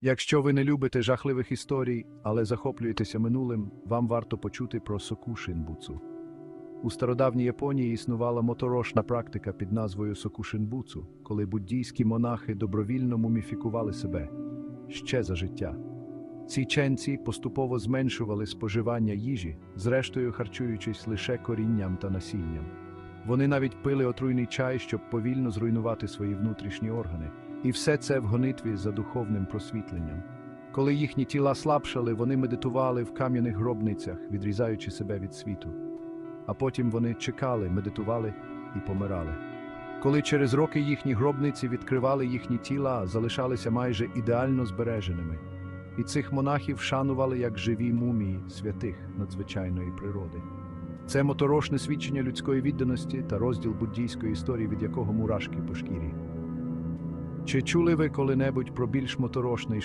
Якщо ви не любите жахливих історій, але захоплюєтеся минулим, вам варто почути про соку шинбуцу. У стародавній Японії існувала моторошна практика під назвою соку шинбуцу, коли буддійські монахи добровільно муміфікували себе ще за життя. Ці ченці поступово зменшували споживання їжі, зрештою харчуючись лише корінням та насінням. Вони навіть пили отруйний чай, щоб повільно зруйнувати свої внутрішні органи, і все це в гонитві за духовним просвітленням. Коли їхні тіла слабшали, вони медитували в кам'яних гробницях, відрізаючи себе від світу. А потім вони чекали, медитували і помирали. Коли через роки їхні гробниці відкривали їхні тіла, залишалися майже ідеально збереженими. І цих монахів шанували як живі мумії святих надзвичайної природи. Це моторошне свідчення людської відданості та розділ буддійської історії, від якого мурашки по шкірі. Чи чули ви коли-небудь про більш моторошний